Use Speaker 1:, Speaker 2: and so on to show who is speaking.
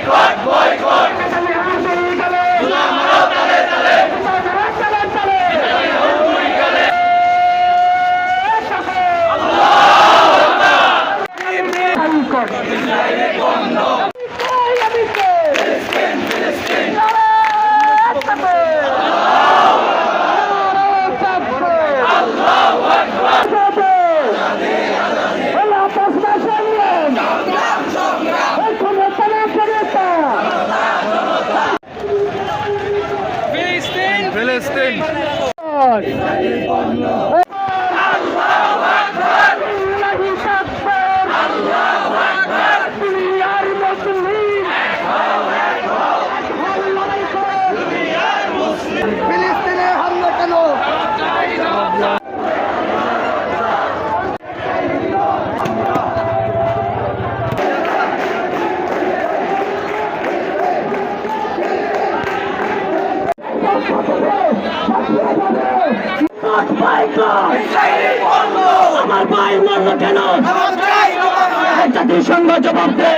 Speaker 1: boycott, boycott. কেন
Speaker 2: আমার ভাই মরলো কেন? জাতিসংঘ জবাব দে।